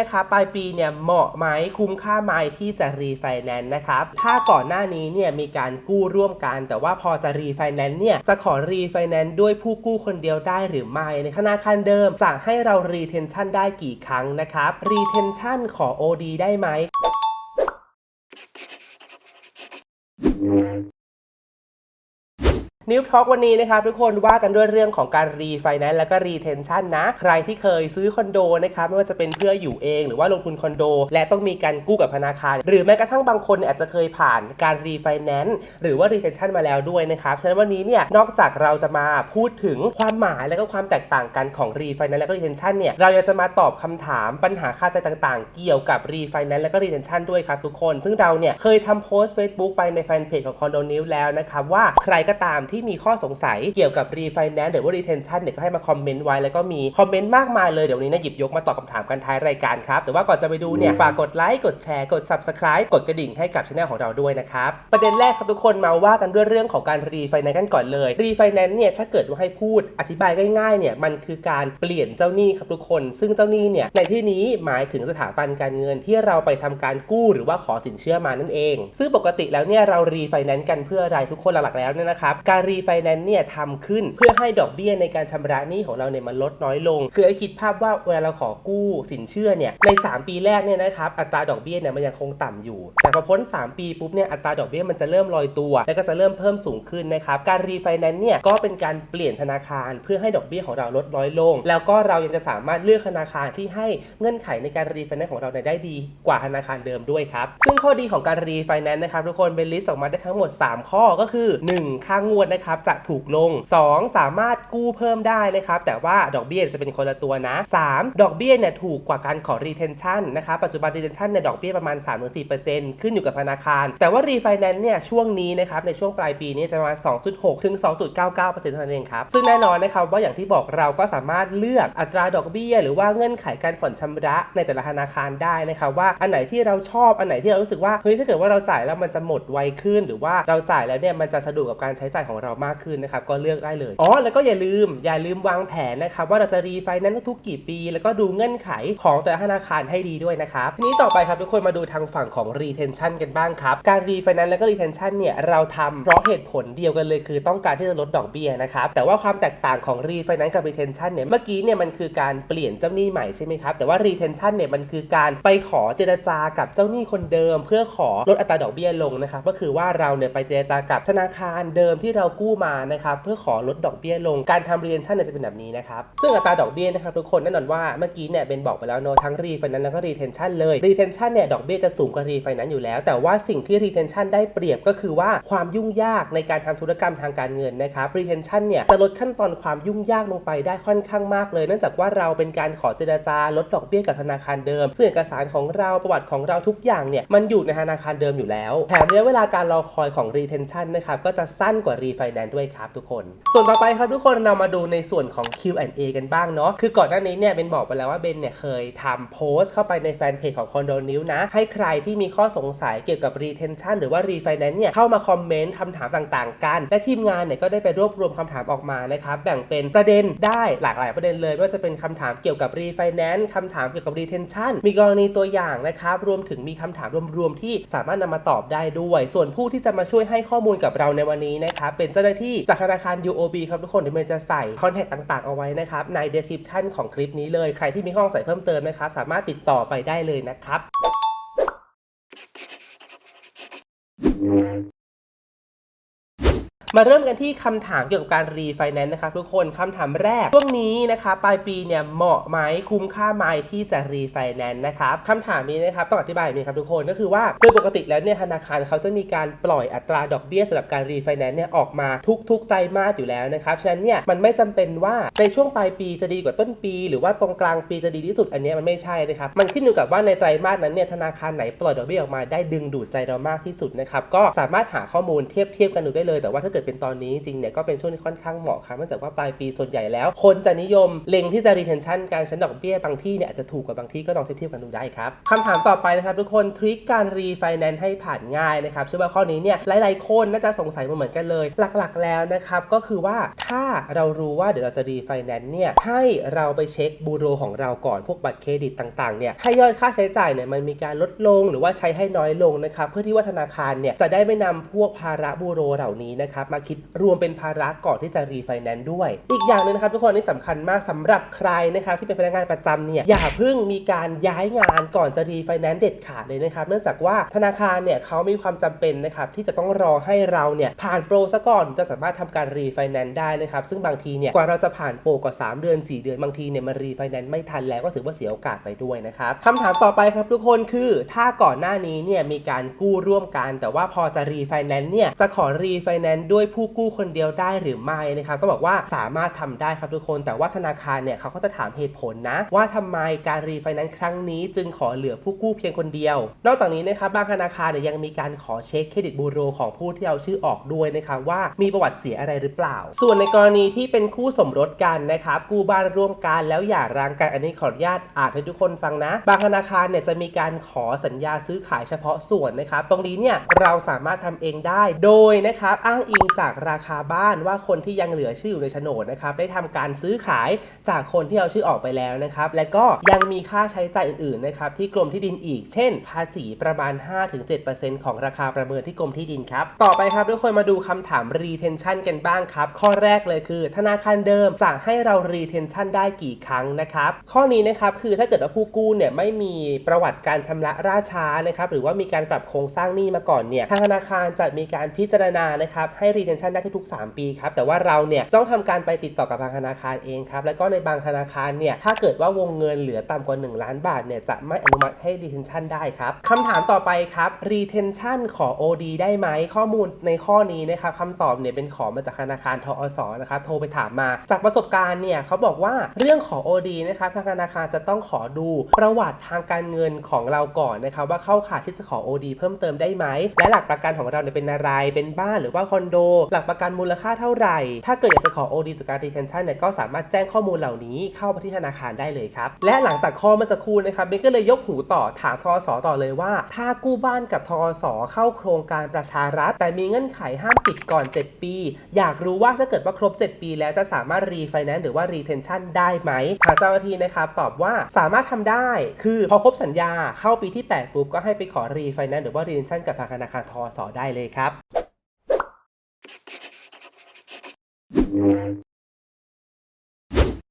นะคะปลายปีเนี่ยเหมาะไหมคุ้มค่าไหมที่จะรีไฟแนนซ์นะครับถ้าก่อนหน้านี้เนี่ยมีการกู้ร่วมกัน แต่ว่าพอจะรีไฟแนนซ์เนี่ยจะขอรีไฟแนนซ์ด้วยผู้กู้คนเดียวได้หรือไม่ในธนาคารเดิมจะให้เรารีเทนชั่นได้กี่ครั้งนะครับรีเทนชั่นขอ OD ได้ไหม นิวทอ k วันนี้นะครับทุกคนว่ากันด้วยเรื่องของการรีไฟแนนซ์และก็รีเทนชันนะ ใครที่เคยซื้อคอนโดนะครับไม่ว่าจะเป็นเพื่ออยู่เองหรือว่าลงทุนคอนโด และต้องมีการกู้กับธนาคาร หรือแม้กระทั่งบางคนอาจจะเคยผ่านการรีไฟแนนซ์หรือว่ารีเทนชันมาแล้วด้วยนะครับฉะนั้นวันนี้เนี่ยนอกจากเราจะมาพูดถึงความหมายและก็ความแตกต่างกันของรีไฟแนนซ์และก็รีเทนชันเนี่ยเราจะมาตอบคำถามปัญหาค่าใจต่างๆ เกี่ยวกับรีไฟแนนซ์และก็รีเทนชันด้วยครับทุกคน ซึ่งเราเนี่ยเคยทำโพสต์ Facebook ไปในแฟนเพจของคอนโดนิวแล้วนะครับว่าใครก็ตามที่มีข้อสงสัยเกี่ยวกับรีไฟแนนซ์หรือว่า retention เนี่ยก็ให้มาคอมเมนต์ไว้แล้วก็มีคอมเมนต์มากมายเลยเดี๋ยววนนี้นะหยิบยกมาตอบคำถามกันท้ายรายการครับแต่ว่าก่อนจะไปดูเนี่ยฝากกดไลค์กดแชร์กด subscribe กดกระดิ่งให้กับช anel ของเราด้วยนะครับประเด็นแรกครับทุกคนมาว่ากันด้วยเรื่องของการรีไฟแนนซ์กันก่อนเลยรีไฟแนนซ์เนี่ยถ้าเกิดว่าให้พูดอธิบายง่ายๆเนี่ยมันคือการเปลี่ยนเจ้าหนี้ครับทุกคน ซึ่งเจ้าหนี้เนี่ยในที่นี้หมายถึงสถาบันการเงินที่เราไปทำการกู้หรือว่าขอสินเชื่อมานั่นเอง ซึ่งปกติแล้วเนี่ยเรารีไฟแนนซ์กันเพื่ออะไรทุกคนหลักๆแล้วเนี่ยนะครับการรีไฟแนนซ์เนี่ยทำขึ้นเพื่อให้ดอกเบี้ยในการชำระหนี้ของเราเนี่ยมันลดน้อยลง คือไอ้คิดภาพว่าเวลาเราขอกู้สินเชื่อเนี่ยใน 3 ปีแรกเนี่ยนะครับอัตราดอกเบี้ยเนี่ยมันยังคงต่ำอยู่ แต่พอพ้น 3 ปีปุ๊บเนี่ยอัตราดอกเบี้ยมันจะเริ่มลอยตัว แล้วก็จะเริ่มเพิ่มสูงขึ้นนะครับการรีไฟแนนซ์เนี่ยก็เป็นการเปลี่ยนธนาคาร เพื่อให้ดอกเบี้ยของเราลดน้อยลง แล้วก็เรายังจะสามารถเลือกธนาคารที่ให้เงื่อนไขในการรีไฟแนนซ์ของเราเนี่ยได้ดีกว่าธนาคารเดิมด้วยครับซึ่งข้อดีของการรีไฟแนนซ์นะครับทุกคนเป็นลิสต์ออกมาได้ทั้งหมด 3 ข้อก็คือ 1 ค่างวดนะครับจะถูกลง 2 สามารถกู้เพิ่มได้นะครับแต่ว่าดอกเบี้ยจะเป็นคนละตัวนะ 3 ดอกเบี้ยเนี่ยถูกกว่าการขอ retention นะครับปัจจุบัน retention เนี่ยดอกเบี้ยประมาณ 3-4%ขึ้นอยู่กับธนาคาร แต่ว่า refinance เนี่ยช่วงนี้นะครับในช่วงปลายปีนี้จะประมาณ 2.6 ถึง 2.99%เท่านั้นเองครับซึ่งแน่นอนนะครับว่าอย่างที่บอกเราก็สามารถเลือกอัตราดอกเบี้ย หรือว่าเงื่อนไขการผ่อนชำระในแต่ละธนาคารได้นะครับว่าอันไหนที่เราชอบอันไหนที่เรารู้สึกว่าเฮ้ยถ้าเกิดว่าเราจ่ายแล้วมันจะหมดไวขึ้น หรือว่าเราจ่ายแล้วเนี่ยมันจะสะดวกกับการใช้จ่ายของเรามากขึ้นนะครับก็เลือกได้เลยอ๋อแล้วก็อย่าลืมอย่าลืมวางแผนนะครับว่าเราจะรีไฟแนนซ์ทุกกี่ปี แล้วก็ดูเงื่อนไขของแต่ละธนาคารให้ดีด้วยนะครับทีนี้ต่อไปครับทุกคนมาดูทางฝั่งของ retention กันบ้างครับการรีไฟแนนซ์แล้วก็ retention เนี่ยเราทำเพราะเหตุผลเดียวกันเลยคือต้องการที่จะลดดอกเบี้ยนะครับแต่ว่าความแตกต่างของ refinance กับ retention เนี่ยเมื่อกี้เนี่ยมันคือการเปลี่ยนเจ้าหนี้ใหม่ใช่ไหมครับแต่ว่า retention เนี่ยมันคือการไปขอเจรจากับเจ้าหนี้คนเดิม เพื่อขอลดอัตราดอกเบี้ยลงนะครับก็คือว่าเราเนี่ยไปเจรจากับธนาคารเดิมที่เรากู้มานะครับเพื่อขอลดดอกเบี้ยลงการทำ retention เนี่ยจะเป็นแบบนี้นะครับซึ่งอัตราดอกเบี้ยนะครับทุกคนแน่นอนว่าเมื่อกี้เนี่ยเป็นบอกไปแล้วเนอะทั้ง refinance แล้วก็ retention เลย retention เนี่ยดอกเบี้ยจะสูงกว่า refinance อยู่แล้ว แต่ว่าสิ่งที่ retention ได้เปรียบก็คือว่าความยุ่งยากในการทำธุรกรรมทางการเงินนะครับ retention เนี่ยจะลดขั้นตอนความยุ่งยากลงไปได้ค่อนข้างมากเลย เนื่องจากว่าเราเป็นการขอเจรจาลดดอกเบี้ยกับธนาคารเดิม ซึ่งเอกสารของเราประวัติของเราทุกอย่างเนี่ยมันอยู่ในธนาคารเดิมอยู่แล้วแถมระยะเวลาการรอคอยของ retention นะครับก็จะสั้นกว่า Finance ด้วยครับทุกคน ส่วนต่อไปครับทุกคนเรามาดูในส่วนของ Q&A กันบ้างเนาะคือก่อนหน้านี้เนี่ยเบนบอกไปแล้วว่าเบนเนี่ยเคยทำโพสต์เข้าไปในแฟนเพจของคอนโดนิวนะ ให้ใครที่มีข้อสงสัยเกี่ยวกับ retention หรือว่า refinance เนี่ยเข้ามาคอมเมนต์คำถามต่างๆ กัน และทีมงานเนี่ยก็ได้ไปรวบรวมคำถามออกมานะครับแบ่งเป็นประเด็นได้หลากหลายประเด็นเลยไม่ว่าจะเป็นคำถามเกี่ยวกับ refinance คำถามเกี่ยวกับ retention มีกรณีตัวอย่างนะครับรวมถึงมีคำถามรวมๆที่สามารถนำมาตอบได้ด้วย ส่วนผู้ที่จะมาช่วยให้ข้อมูลกับเราในวันนี้นะครับเป็นเจ้าหน้าที่จากธนาคาร UOB ครับทุกคนที่มันจะใส่คอนแทคต่างๆ เอาไว้นะครับ ใน description ของคลิปนี้เลย ใครที่มีข้อสงสัยเพิ่มเติมนะครับ สามารถติดต่อไปได้เลยนะครับ มาเริ่มกันที่คำถามเกี่ยวกับการรีไฟแนนซ์นะครับทุกคนคำถามแรกช่วงนี้นะคะปลายปีเนี่ยเหมาะไหมคุ้มค่าไหมที่จะรีไฟแนนซ์นะครับคำถามนี้นะครับต้องอธิบายแบบนี้ครับทุกคนก็คือว่าโดยปกติแล้วเนี่ยธนาคารเขาจะมีการปล่อยอัตราดอกเบี้ยสำหรับการรีไฟแนนซ์เนี่ยออกมาทุกๆไตรมาสอยู่แล้วนะครับฉะนั้นเนี่ยมันไม่จำเป็นว่าในช่วงปลายปีจะดีกว่าต้นปี หรือว่าตรงกลางปีจะดีที่สุดอันนี้มันไม่ใช่นะครับมันขึ้นอยู่กับว่าในไตรมาสนั้นเนี่ยธนาคารไหนปล่อยดอกเบี้ยออกมาได้ดึงดูดใจเรามากที่สุดนะครับก็สามารถหาข้อมูลเทียบเทียบกันดูได้เลยแต่ว่าถ้าเกิดกิดเป็นตอนนี้จริงเนี่ยก็เป็นช่วงที่ค่อนข้างเหมาะครับเนื่องจากว่าปลายปีส่วนใหญ่แล้ว คนจะนิยมเล็งที่จะ retention การใช้ดอกเบี้ยบางที่เนี่ยอาจจะถูกกว่าบางที่ก็ลองเทียบกันดูได้ครับคำถามต่อไปนะครับทุกคนทริคการ refinance ให้ผ่านง่ายนะครับเชื่อว่าข้อนี้เนี่ยหลาย ๆ คนน่าจะสงสัยมาเหมือนกันเลย หลัก ๆ แล้วนะครับก็คือว่าถ้าเรารู้ว่าเดี๋ยวเราจะ refinance เนี่ยให้เราไปเช็คบูโรของเราก่อนพวกบัตรเครดิตต่าง ๆ เนี่ยให้ยอดค่าใช้จ่ายเนี่ยมันมีการลดลงหรือว่าใช้ให้น้อยลงนะครับเพื่อที่ว่าธนาคารเนี่ยจะได้ไม่นำพวกภาระบูโรเหล่านี้นะครับมาคิดรวมเป็นภาระก่อนที่จะ refinance ด้วย อีกอย่างหนึงนะครับทุกคนนี่สำคัญมากสำหรับใครนะครับที่เป็นพนักงานประจำเนี่ยอย่าเพิ่งมีการย้ายงานก่อนจะ refinance เด็ดขาดเลยนะครับ เนื่องจากว่าธนาคารเนี่ยเขามีความจำเป็นนะครับที่จะต้องรอให้เราเนี่ยผ่านโปรซะก่อนจะสามารถทำการ refinance ได้นะครับซึ่งบางทีเนี่ยกว่าเราจะผ่านโปรกว่า 3 เดือน 4 เดือนบางทีเนี่ยมา refinance ไม่ทันแล้วก็ถือว่าเสียโอกาสไปด้วยนะครับคำถามต่อไปครับทุกคนคือถ้าก่อนหน้านี้เนี่ยมีการกู้ร่วมกัน แต่ว่าพอจะ refinance เนี่ยจะขอ refinance ด้วยยผู้กู้คนเดียวได้หรือไม่นะครับต้องบอกว่าสามารถทำได้ครับทุกคน แต่ว่าธนาคารเนี่ยเขาก็จะถามเหตุผลนะ ว่าทำไมการ refinance ครั้งนี้ จึงขอเหลือผู้กู้เพียงคนเดียว นอกจากนี้นะครับบางธนาคารเนี่ยยังมีการขอเช็คเครดิตบูโรของผู้ที่เอาชื่อออกด้วยนะครับว่ามีประวัติเสียอะไรหรือเปล่า ส่วนในกรณีที่เป็นคู่สมรสกันนะครับกู้บ้านร่วมกันแล้วหย่าร้างกันอันนี้ขออนุญาตอ่านให้ทุกคนฟังนะ บางธนาคารเนี่ยจะมีการขอสัญญาซื้อขายเฉพาะส่วนนะครับตรงนี้เนี่ยเราสามารถทำเองได้ โดยนะครับอ้างอิงจากราคาบ้านว่าคนที่ยังเหลือชื่ออยู่ในโฉนดนะครับได้ทำการซื้อขายจากคนที่เอาชื่อออกไปแล้วนะครับและก็ยังมีค่าใช้จ่ายอื่นๆนะครับที่กรมที่ดินอีก เช่น ภาษีประมาณ 5-7%ของราคาประเมินที่กรมที่ดินครับต่อไปครับทุกคนมาดูคำถาม retention กันบ้างครับ ข้อแรกเลยคือ ธนาคารเดิมจะให้เรา retention ได้กี่ครั้งนะครับข้อนี้นะครับคือถ้าเกิดว่าผู้กู้เนี่ยไม่มีประวัติการชำระราช้านะครับหรือว่ามีการปรับโครงสร้างหนี้มาก่อนเนี่ยทางธนาคารจะมีการพิจารณานะครับให้ retention ได้ทุก ๆ 3 ปีครับ แต่ว่าเราเนี่ยต้องทำการไปติดต่อกับทางธนาคารเองครับ แล้วก็ในบางธนาคารเนี่ย ถ้าเกิดว่าวงเงินเหลือต่ำกว่า 1 ล้านบาทเนี่ย จะไม่อนุมัติให้ retention ได้ครับคำถามต่อไปครับ retention ขอ OD ได้ไหม ข้อมูลในข้อนี้นะครับคำตอบเนี่ยเป็นขอมาจากธนาคารทอสนะครับ โทรไปถามมา จากประสบการณ์เนี่ยเขาบอกว่าเรื่องขอ OD นะครับทางธนาคารจะต้องขอดูประวัติทางการเงินของเราก่อนนะครับว่าเข้าข่ายที่จะขอ OD เพิ่มเติมได้ไหม และหลักประกันของเราเนี่ยเป็นอะไร เป็นบ้านหรือว่าคอนโดหลักประกันมูลค่าเท่าไหร่ ถ้าเกิดอยากจะขอ OD จากการ retention เนี่ยก็สามารถแจ้งข้อมูลเหล่านี้เข้าไปที่ธนาคารได้เลยครับ และหลังจากข้อเมื่อสักครู่นะครับเบนก็เลยยกหูต่อถามทอสต่อเลยว่า ถ้ากู้บ้านกับทอสเข้าโครงการประชารัฐ แต่มีเงื่อนไขห้ามปิดก่อน 7 ปี อยากรู้ว่าถ้าเกิดว่าครบ 7 ปี แล้วจะสามารถ refinance หรือว่า retention ได้ไหมทางเจ้าหน้าที่นะครับตอบว่าสามารถทำได้ คือพอครบสัญญาเข้าปีที่ 8 ปุ๊บก็ให้ไปขอ refinance หรือว่า retention กับทางธนาคารทอสได้เลยครับ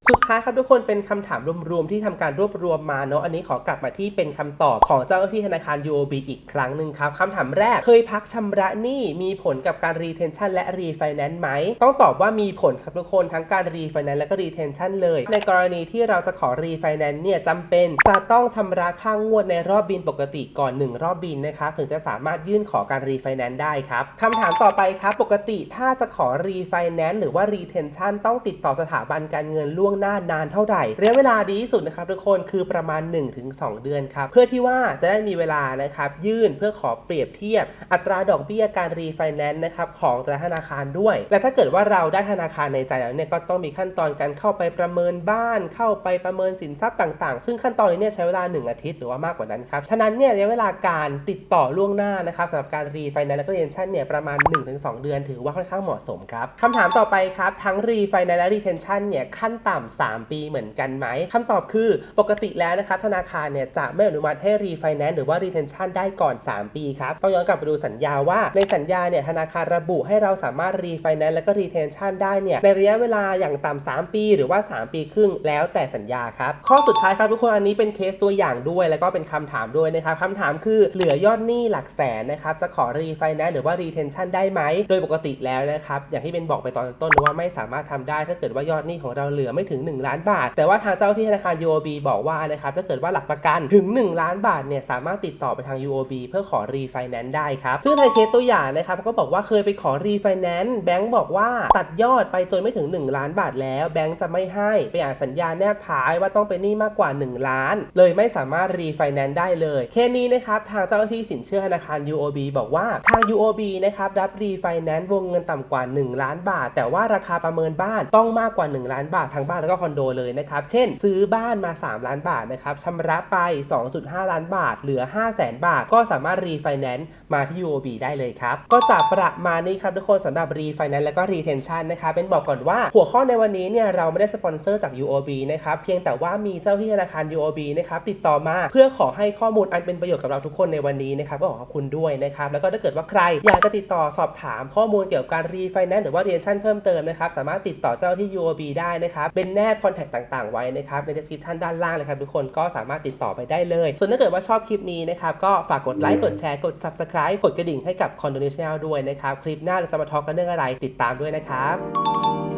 สุดท้ายครับทุกคนเป็นคำถามรวมๆที่ทำการรวบรวมมาเนาะอันนี้ขอกลับมาที่เป็นคำตอบของเจ้าหน้าที่ธนาคาร UOB อีกครั้งหนึ่งครับคำถามแรกเคยพักชำระหนี้มีผลกับการ retention และ refinance ไหมต้องตอบว่ามีผลครับทุกคนทั้งการ refinance และก็ retention เลย ในกรณีที่เราจะขอ refinance เนี่ยจำเป็นจะต้องชำระค่างงวดในรอบบินปกติก่อน 1 รอบบินนะครับถึงจะสามารถยื่นขอการ refinance ได้ครับคำถามต่อไปครับปกติถ้าจะขอ refinance หรือว่า retention ต้องติดต่อสถาบันการเงินล่วงหน้านานเท่าไหร่ระยะเวลาดีที่สุดนะครับทุกคนคือประมาณ 1-2 เดือนครับเพื่อที่ว่าจะได้มีเวลานะครับยื่นเพื่อขอเปรียบเทียบ อัตราดอกเบี้ยการรีไฟแนนซ์นะครับของแต่ละธนาคารด้วย และถ้าเกิดว่าเราได้ธนาคารในใจแล้วเนี่ยก็จะต้องมีขั้นตอนการเข้าไปประเมินบ้าน เข้าไปประเมินสินทรัพย์ต่างๆ ซึ่งขั้นตอนนี้เนี่ยใช้เวลา 1 อาทิตย์หรือว่ามากกว่านั้นครับฉะนั้นเนี่ยระยะเวลาการติดต่อล่วงหน้านะครับสำหรับการรีไฟแนนซ์และก็เรนชั่นเนี่ยประมาณ 1-2 เดือน ถือว่าค่อนข้างเหมาะสมครับคำถามต่อไปครับทั้งรีไฟแนนซ์และรีเทนชั่นเนี่ยขั้นต่ำ3 ปีเหมือนกันไหมคำตอบคือปกติแล้วนะครับธนาคารเนี่ยจะไม่อนุมัติให้รีไฟแนนซ์หรือว่ารีเทนชั่นได้ก่อน 3 ปีครับต้องย้อนกลับไปดูสัญญาว่าในสัญญาเนี่ยธนาคารระบุให้เราสามารถรีไฟแนนซ์และก็รีเทนชั่นได้เนี่ยในระยะเวลาอย่างต่ำ3 ปี หรือว่า 3 ปีครึ่งแล้วแต่สัญญาครับข้อสุดท้ายครับทุกคนอันนี้เป็นเคสตัวอย่างด้วย แล้วก็เป็นคำถามด้วยนะครับคำถามคือเหลือยอดหนี้หลักแสนนะครับจะขอรีไฟแนนซ์หรือว่ารีเทนชั่นได้ไหมโดยปกติแล้วนะครับอย่างที่เป็นบอกไปตอนต้นว่าไม่สามารถทำได้ถ้าเกิดว่ายอดหนี้ของเราเหลือไม่ถึงง 1 ล้านบาท แต่ว่าทางเจ้าที่ธนาคาร UOB บอกว่านะครับถ้าเกิดว่าหลักประกันถึง 1 ล้านบาทเนี่ยสามารถติดต่อไปทาง UOB เพื่อขอรีไฟแนนซ์ได้ครับ ซึ่งในเคสตัวอย่างนะครับก็บอกว่าเคยไปขอรีไฟแนนซ์แบงก์บอกว่าตัดยอดไปจนไม่ถึง 1 ล้านบาทแล้วแบงก์จะไม่ให้ไปอ่านสัญญาแนบท้ายว่าต้องเป็นหนี้มากกว่า 1 ล้าน เลยไม่สามารถรีไฟแนนซ์ได้เลยเคสนี้นะครับทางเจ้าหน้าที่สินเชื่อธนาคาร UOB บอกว่าทาง UOB นะครับรับรีไฟแนนซ์วงเงินต่ำกว่า 1 ล้านบาท แต่ว่าราคาประเมินบ้านต้องมากกว่า 1 ล้านบาททั้งบ้านแล้วก็คอนโดเลยนะครับ เช่น ซื้อบ้านมา 3 ล้านบาทนะครับชำระไป 2.5 ล้านบาท เหลือ 5 0 0แสนบาท ก็สามารถรีไฟแนนซ์มาที่ UOB ได้เลยครับ ก็จะประมาณนี้ครับทุกคนสำหรับรีไฟแนนซ์และก็รีเทนชันนะครับเป็นบอกก่อนว่าหัวข้อในวันนี้เนี่ยเราไม่ได้สปอนเซอร์จาก UOB นะครับเพียงแต่ว่ามีเจ้าที่ธนาคาร UOB นะครับติดต่อมาเพื่อขอให้ข้อมูลอันเป็นประโยชน์กับเราทุกคนในวันนี้นะครับก็ขอขอบคุณด้วยนะครับแล้วก็ถ้าเกิดว่าใครอยากจะติดต่อสอบถามข้อมูลเกี่ยวกับการรีไฟแนนซ์หรือว่าเรียนชั่นเพิ่มเติมนะครับสามารถติดต่อเจ้าที่ UOB ได้นะครับเป็นแนบคอนแทคต่างๆ ไว้นะครับใน description ด้านล่างเลยครับทุกคนก็สามารถติดต่อไปได้เลย ส่วนถ้าเกิดว่าชอบคลิปนี้นะครับก็ฝากกดไลค์กดแชร์กด subscribe กดกระดิ่งให้กับ c o n d o n a t i o n ด้วยนะครับคลิปหน้าเราจะมาทอล์กกันเรื่องอะไรติดตามด้วยนะครับ